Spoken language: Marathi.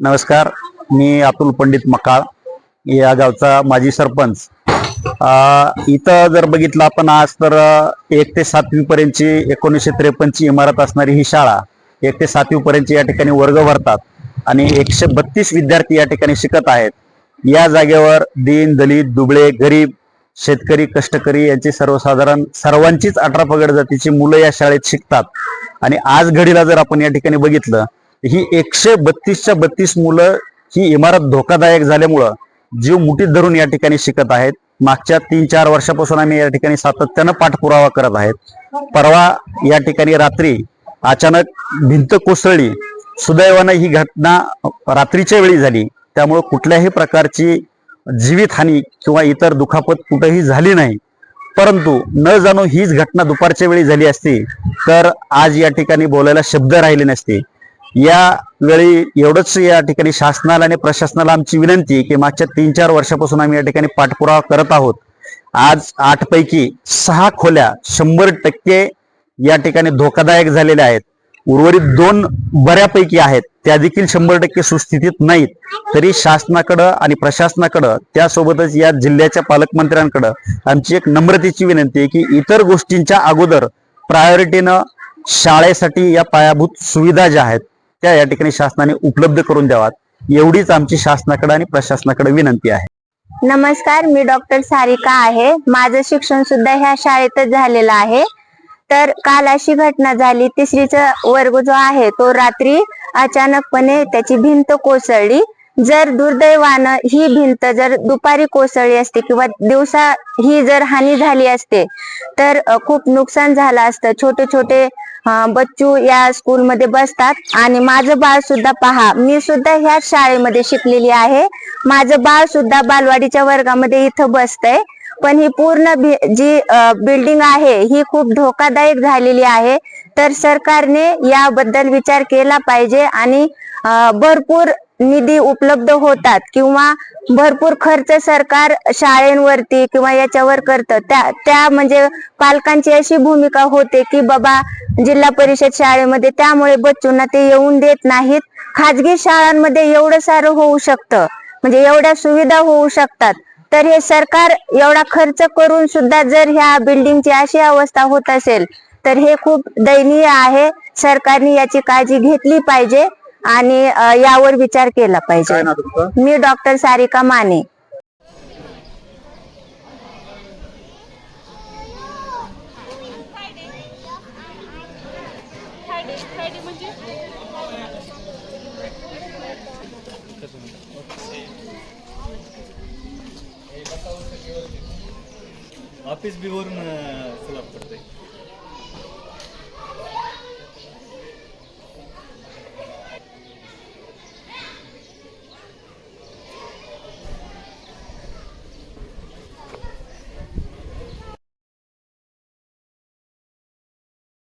नमस्कार मी अतुल पंडित मकाळ या गावचा माजी सरपंच. इथं जर बघितलं आपण आज तर एक ते सातवी पर्यंतची एकोणीसशे त्रेपन्नची इमारत असणारी ही शाळा एक ते सातवीपर्यंतचे या ठिकाणी वर्ग भरतात आणि एकशे बत्तीस विद्यार्थी या ठिकाणी शिकत आहेत. या जागेवर दीन दलित दुबळे गरीब शेतकरी कष्टकरी यांची सर्वसाधारण सर्वांचीच अठरा पगड जातीची मुलं या शाळेत शिकतात. आणि आज घडीला जर आपण या ठिकाणी बघितलं ही एकशे बत्तीसच्या बत्तीस मुलं ही इमारत धोकादायक झाल्यामुळं जीव मुठीत धरून या ठिकाणी शिकत आहेत. मागच्या तीन चार वर्षापासून आम्ही या ठिकाणी सातत्यानं पाठपुरावा करत आहेत. परवा या ठिकाणी रात्री अचानक भिंत कोसळली. सुदैवानं ही घटना रात्रीच्या वेळी झाली. त्यामुळं कुठल्याही प्रकारची जीवितहानी किंवा इतर दुखापत कुठेही झाली नाही. परंतु न जाणो हीच घटना दुपारच्या वेळी झाली असती तर आज या ठिकाणी बोलायला शब्द राहिले नसते. या वेळी एवढंच या ठिकाणी शासनाला आणि प्रशासनाला आमची विनंती आहे की मागच्या तीन चार वर्षापासून आम्ही या ठिकाणी पाठपुरावा करत आहोत. आज आठपैकी सहा खोल्या शंभर टक्के या ठिकाणी धोकादायक झालेल्या आहेत. उर्वरित दोन बऱ्यापैकी आहेत. त्या देखील शंभर टक्के सुस्थितीत नाहीत. तरी शासनाकडं आणि प्रशासनाकडं त्यासोबतच या जिल्ह्याच्या पालकमंत्र्यांकडं आमची एक नम्रतेची विनंती आहे की इतर गोष्टींच्या अगोदर प्रायोरिटीनं शाळेसाठी या पायाभूत सुविधा ज्या आहेत त्या या ठिकाणी शासनाने उपलब्ध करून द्यावात. एवढीच आमची शासनाकडे आणि प्रशासनाकडे विनंती आहे. नमस्कार मी डॉक्टर सारिका आहे. माझं शिक्षण सुद्धा ह्या शाळेतच झालेलं आहे. तर काल अशी घटना झाली तिसरीचा वर्ग जो आहे तो रात्री अचानकपणे त्याची भिंत कोसळली. जर दुर्दैवानं ही भिंत जर दुपारी कोसळली असते किंवा दिवसा ही जर हानी झाली असते तर खूप नुकसान झालं असतं. छोटे छोटे बच्चू या स्कूलमध्ये बसतात. आणि माझं बाळ सुद्धा पहा मी सुद्धा ह्याच शाळेमध्ये शिकलेली आहे. माझं बाळ सुद्धा बालवाडीच्या वर्गामध्ये इथं बसतंय. पण ही पूर्ण जी बिल्डिंग आहे ही खूप धोकादायक झालेली आहे. तर सरकारने याबद्दल विचार केला पाहिजे आणि भरपूर निधी उपलब्ध होतात किंवा भरपूर खर्च सरकार शाळेंवरती किंवा याच्यावर करतं. त्या त्या म्हणजे पालकांची अशी भूमिका होते की बाबा जिल्हा परिषद शाळेमध्ये त्यामुळे बच्चूंना ते येऊन देत नाहीत. खाजगी शाळांमध्ये एवढं सारं होऊ शकतं. म्हणजे एवढ्या सुविधा होऊ शकतात. तर हे सरकार एवढा खर्च करून सुद्धा जर ह्या बिल्डिंगची अशी अवस्था होत असेल तर हे खूप दयनीय आहे. सरकारने याची काळजी घेतली पाहिजे आणि यावर विचार केला पाहिजे. मी doctor Sarika Mane. Office B वरून स्लॅब